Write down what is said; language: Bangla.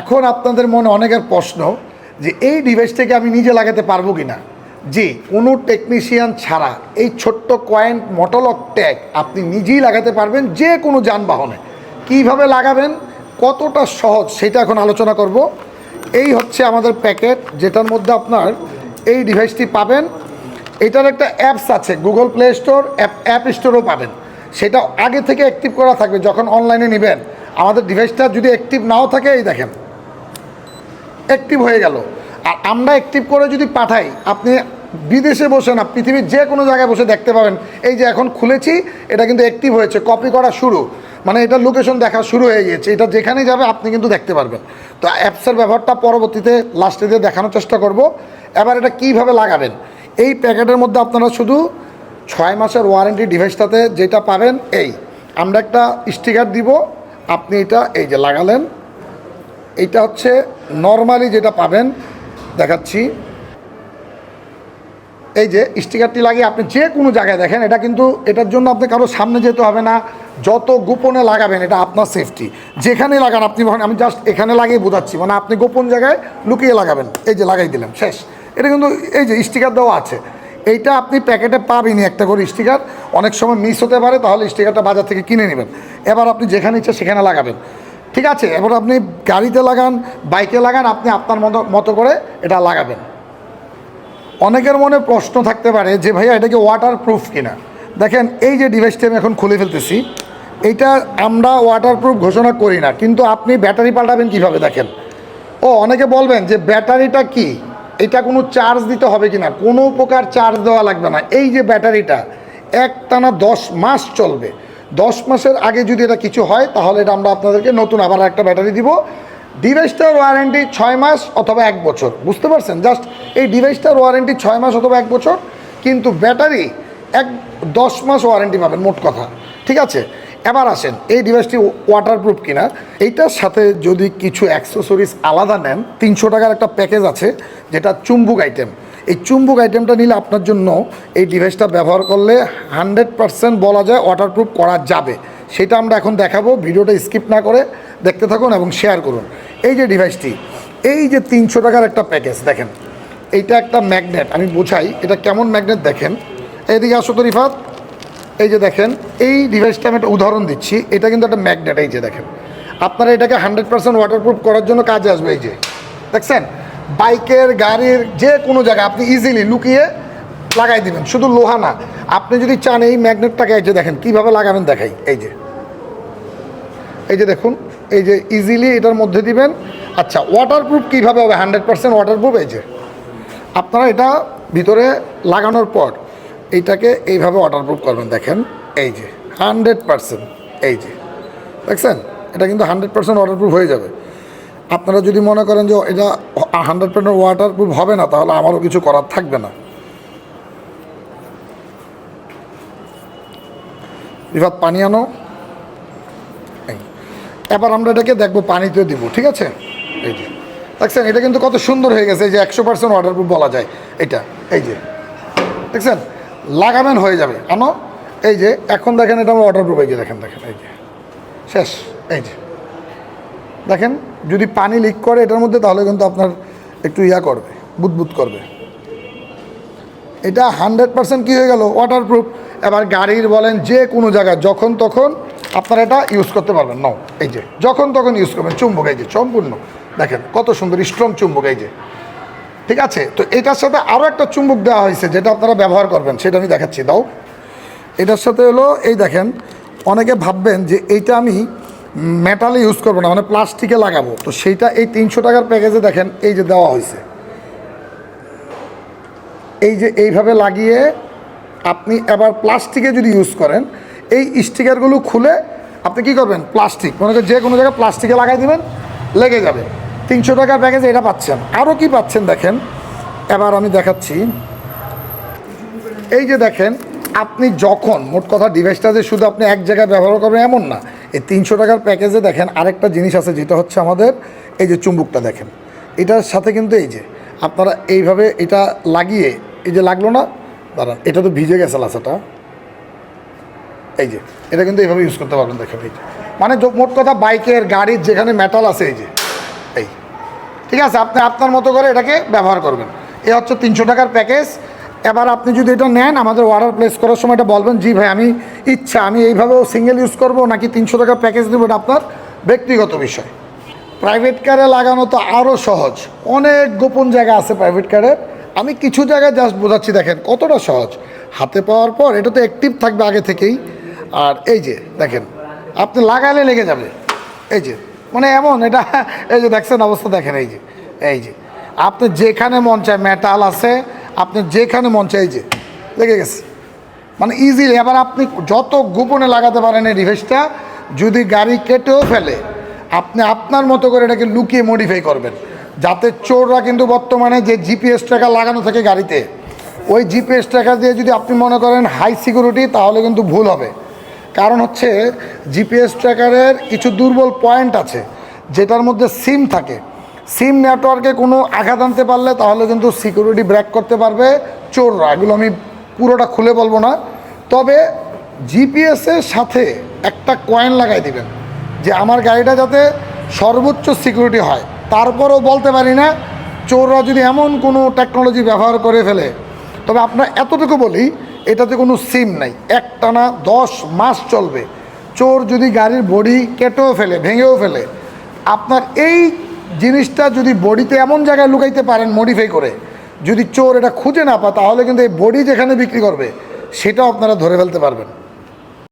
এখন আপনাদের মনে অনেকের প্রশ্ন যে এই ডিভাইসটাকে আমি নিজে লাগাতে পারব কি না জি, কোনো টেকনিশিয়ান ছাড়া এই ছোট্ট কয়েন মটোলক ট্যাগ আপনি নিজেই লাগাতে পারবেন যে কোনো যানবাহনে। কীভাবে লাগাবেন? কতটা সহজ? সেটা এখন আলোচনা করব। এই হচ্ছে আমাদের প্যাকেট যেটার মধ্যে আপনার এই ডিভাইসটি পাবেন। এটার একটা অ্যাপস আছে Google Play Store app app স্টোরও পাবেন। সেটা আগে থেকে অ্যাক্টিভ করা থাকবে যখন অনলাইনে নেবেন। আমাদের ডিভাইসটা যদি অ্যাক্টিভ নাও থাকে, এই দেখেন। অ্যাক্টিভ হয়ে গেল। আর আমরা অ্যাক্টিভ করে যদি পাঠাই, আপনি বিদেশে বসে না পৃথিবীর যে কোনো জায়গায় বসে দেখতে পাবেন, এই যে এখন খুলেছি, এটা কিন্তু অ্যাক্টিভ হয়েছে কপি করা শুরু। মানে এটা লোকেশন দেখা শুরু হয়ে গিয়েছে, এটা যেখানে যাবে আপনি কিন্তু দেখতে পারবেন। তো অ্যাপসের ব্যবহারটা পরবর্তীতে লাস্টে দিয়ে দেখানোর চেষ্টা করব। এবার এটা কীভাবে লাগাবেন? এই প্যাকেটের মধ্যে আপনারা শুধু ছয় মাসের ওয়ারেন্টি ডিভাইসটাতে যেটা পাবেন, এই। আমরা একটা স্টিকার দিব, আপনি এটা এই যে লাগালেন এইটা হচ্ছে নর্মালি যেটা পাবেন, দেখাচ্ছি। এই যে স্টিকারটি লাগিয়ে আপনি যে কোনো জায়গায় দেখেন, এটা কিন্তু এটার জন্য আপনি কারও সামনে যেতে হবে না। যত গোপনে লাগাবেন, এটা আপনার সেফটি যেখানে লাগান আপনি ভাবেন আমি জাস্ট এখানে লাগিয়ে বোঝাচ্ছি মানে আপনি গোপন জায়গায় লুকিয়ে লাগাবেন। এই যে লাগাই দিলেন শেষ। এটা কিন্তু এই যে স্টিকার দেওয়া আছে। এইটা আপনি প্যাকেটে পাবেনই একটা করে স্টিকার অনেক সময় মিস হতে পারে, তাহলে স্টিকারটা বাজার থেকে কিনে নেবেন। এবার আপনি যেখানে ইচ্ছে সেখানে লাগাবেন। ঠিক আছে, এবার আপনি গাড়িতে লাগান, বাইকে লাগান, আপনি আপনার মতো মতো করে এটা লাগাবেন। অনেকের মনে প্রশ্ন থাকতে পারে যে, ভাইয়া এটাকে ওয়াটার প্রুফ কিনা? দেখেন, এই যে ডিভাইসটি আমি এখন খুলে ফেলতেছি, এইটা আমরা ওয়াটার প্রুফ ঘোষণা করি না, কিন্তু আপনি ব্যাটারি পাল্টাবেন কীভাবে দেখেন? ও, অনেকে বলবেন যে, ব্যাটারিটা কি? এটা কোনো চার্জ দিতে হবে কি না কোনো প্রকার চার্জ দেওয়া লাগবে না। এই যে ব্যাটারিটা, একটানা দশ মাস চলবে। দশ মাসের আগে যদি এটা কিছু হয়, তাহলে এটা আমরা আপনাদেরকে নতুন আবার একটা ব্যাটারি দিব। ডিভাইসটার ওয়ারেন্টি ছয় মাস অথবা এক বছর। বুঝতে পারছেন? জাস্ট এই ডিভাইসটার ওয়ারেন্টি ছয় মাস অথবা এক বছর, কিন্তু ব্যাটারি এক দশ মাস ওয়ারেন্টি পাবেন, মোট কথা। ঠিক আছে? এবার আসেন, এই ডিভাইসটি ওয়াটারপ্রুফ কিনা? এইটার সাথে যদি কিছু অ্যাক্সেসরিজ আলাদা নেন, তিনশো টাকার একটা প্যাকেজ আছে, যেটা চুম্বুক আইটেম এই চুম্বুক আইটেমটা নিলে আপনার জন্য এই ডিভাইসটা ব্যবহার করলে হান্ড্রেড পারসেন্ট বলা যায় ওয়াটারপ্রুফ করা যাবে। সেটা আমরা এখন দেখাবো, ভিডিওটা স্কিপ না করে দেখতে থাকুন এবং শেয়ার করুন। এই যে ডিভাইসটি এই যে তিনশো টাকার একটা প্যাকেজ দেখেন, এইটা একটা ম্যাগনেট আমি বোঝাই, এটা কেমন ম্যাগনেট দেখেন? এইদিকে আসো তো রিফাত। এই যে দেখেন, এই ডিভাইসটা আমি একটা উদাহরণ দিচ্ছি, এটা কিন্তু একটা ম্যাগনেট এই যে দেখেন। আপনারা এটাকে হান্ড্রেড পার্সেন্ট ওয়াটারপ্রুফ করার জন্য কাজে আসবে, এই যে। দেখছেন? বাইকের, গাড়ির যে কোনো জায়গায় আপনি ইজিলি লুকিয়ে লাগাই দিবেন। শুধু লোহা না, আপনি যদি চান এই ম্যাগনেটটাকে এই যে দেখেন, কীভাবে লাগাবেন দেখাই, এই যে। এই যে দেখুন, এই যে ইজিলি এটার মধ্যে দিবেন। আচ্ছা ওয়াটারপ্রুফ কীভাবে হবে? হান্ড্রেড পার্সেন্ট ওয়াটারপ্রুফ এই যে। আপনারা এটা ভিতরে লাগানোর পর এইটাকে এইভাবে ওয়াটারপ্রুফ করবেন, দেখেন, এই যে। হান্ড্রেড পার্সেন্ট এই যে। দেখছেন? এটা কিন্তু হান্ড্রেড পার্সেন্ট ওয়াটারপ্রুফ হয়ে যাবে। আপনারা যদি মনে করেন যে এটা হান্ড্রেড পার্সেন্ট ওয়াটারপ্রুফ হবে না, তাহলে আমারও কিছু করার থাকবে না। রিফাত পানি আনো। এবার আমরা এটাকে দেখব পানিতে দিব, ঠিক আছে? এই যে, দেখছেন, এটা কিন্তু কত সুন্দর হয়ে গেছে, এই যে একশো পার্সেন্ট ওয়াটারপ্রুফ বলা যায়, এটা, এই যে, দেখছেন? লাগাবেন হয়ে যাবে। আনো, এই যে, এখন দেখেন এটা আমার ওয়াটারপ্রুফ এই যে দেখেন দেখেন, এই যে, শেষ, এই যে। দেখেন, যদি পানি লিক করে এটার মধ্যে, তাহলে কিন্তু আপনার একটু ইয়া করবে, বুদবুদ করবে। এটা হান্ড্রেড পার্সেন্ট কী হয়ে গেল? ওয়াটারপ্রুফ এবার গাড়ির বলেন যে কোনো জায়গায়, যখন তখন আপনারা এটা ইউজ করতে পারবেন। নাও, এই যে, যখন তখন ইউজ করবেন। চুম্বক, এই যে, সম্পূর্ণ। দেখেন, কত সুন্দর স্ট্রং চুম্বক, এই যে। ঠিক আছে? তো এটার সাথে আরও একটা চুম্বক দেওয়া হয়েছে, যেটা আপনারা ব্যবহার করবেন, সেটা আমি দেখাচ্ছি। দাও। এটার সাথে হলো, এই দেখেন, অনেকে ভাববেন যে এইটা আমি মেটালে ইউজ করব না মানে প্লাস্টিকে লাগাবো। তো সেইটা এই তিনশো টাকার প্যাকেজে দেখেন, এই যে দেওয়া হয়েছে। এই যে এইভাবে লাগিয়ে আপনি এবার প্লাস্টিকে যদি ইউজ করেন, এই স্টিকারগুলো খুলে আপনি কি করবেন? প্লাস্টিক মনে করেন যে কোনো জায়গায় প্লাস্টিকে লাগাই দিবেন, লেগে যাবে। তিনশো টাকার প্যাকেজে এটা পাচ্ছেন। আরও কি পাচ্ছেন দেখেন? এবার আমি দেখাচ্ছি। এই যে দেখেন আপনি যখন, মোট কথা ডিভাইসটা যে শুধু আপনি এক জায়গায় ব্যবহার করবেন এমন না, এই তিনশো টাকার প্যাকেজে দেখেন আরেকটা জিনিস আছে যেটা হচ্ছে আমাদের এই যে চুম্বুকটা দেখেন। এটার সাথে কিন্তু এই যে, আপনারা এইভাবে এটা লাগিয়ে, এই যে লাগল না? দাঁড়ান, এটা তো ভিজে গেছে লাসাটা। এই যে, এটা কিন্তু এইভাবে ইউজ করতে পারবেন দেখেন এই যে। মানে মোট কথা বাইকের, গাড়ির যেখানে মেটাল আছে এই যে, এই। ঠিক আছে, আপনি আপনার মতো করে এটাকে ব্যবহার করবেন। এ হচ্ছে তিনশো টাকার প্যাকেজ এবার আপনি যদি এটা নেন, আমাদের অর্ডার প্লেস করার সময় এটা বলবেন, জি ভাই, আমি ইচ্ছা, আমি এইভাবেও সিঙ্গেল ইউজ করব, নাকি তিনশো টাকা প্যাকেজ দেবো? এটা আপনার ব্যক্তিগত বিষয়। প্রাইভেট কারে লাগানো তো আরও সহজ। অনেক গোপন জায়গা আছে প্রাইভেট কারে আমি কিছু জায়গায় জাস্ট বোঝাচ্ছি, দেখেন, কতটা সহজ। হাতে পাওয়ার পর এটা তো অ্যাক্টিভ থাকবে আগে থেকেই। আর এই যে, দেখেন, আপনি লাগালে লেগে যাবে। এই যে মানে এমন, এটা, এই যে দেখছেন অবস্থা, দেখেন, এই যে এই যে। আপনি যেখানে মন চায় মেটাল আছে আপনি যেখানে মন চায় এই যে, লেগে গেছে। মানে ইজিলি এবার আপনি যত গোপনে লাগাতে পারেন এই ডিভাইসটা যদি গাড়ি কেটেও ফেলে, আপনি আপনার মতো করে এটাকে লুকিয়ে মডিফাই করবেন। যাতে চোররা কিন্তু বর্তমানে যে জিপিএস ট্র্যাকার লাগানো থাকে গাড়িতে, ওই জিপিএস ট্র্যাকার দিয়ে যদি আপনি মনে করেন হাই সিকিউরিটি তাহলে কিন্তু ভুল হবে। কারণ হচ্ছে জিপিএস ট্র্যাকারের কিছু দুর্বল পয়েন্ট আছে, যেটার মধ্যে সিম থাকে। সিম নেটওয়ার্কে কোনো আঘাত আনতে পারলে তাহলে কিন্তু সিকিউরিটি ব্র্যাক করতে পারবে চোররা। এগুলো আমি পুরোটা খুলে বলব না। তবে জিপিএসের সাথে একটা কয়েন লাগাই দিবেন, যে আমার গাড়িটা যাতে সর্বোচ্চ সিকিউরিটি হয়। তারপরও বলতে পারি না, চোররা যদি এমন কোনো টেকনোলজি ব্যবহার করে ফেলে। তবে আপনার এতটুকু বলি, এটাতে কোনো সিম নাই। একটানা দশ মাস চলবে। চোর যদি গাড়ির বডি কেটেও ফেলে, ভেঙেও ফেলে, আপনার এই জিনিসটা যদি বডিতে এমন জায়গায় লুকাইতে পারেন মডিফাই করে, যদি চোর এটা খুঁজে না পায়, তাহলে কিন্তু এই বডি যেখানে বিক্রি করবে, সেটাও আপনারা ধরে ফেলতে পারবেন।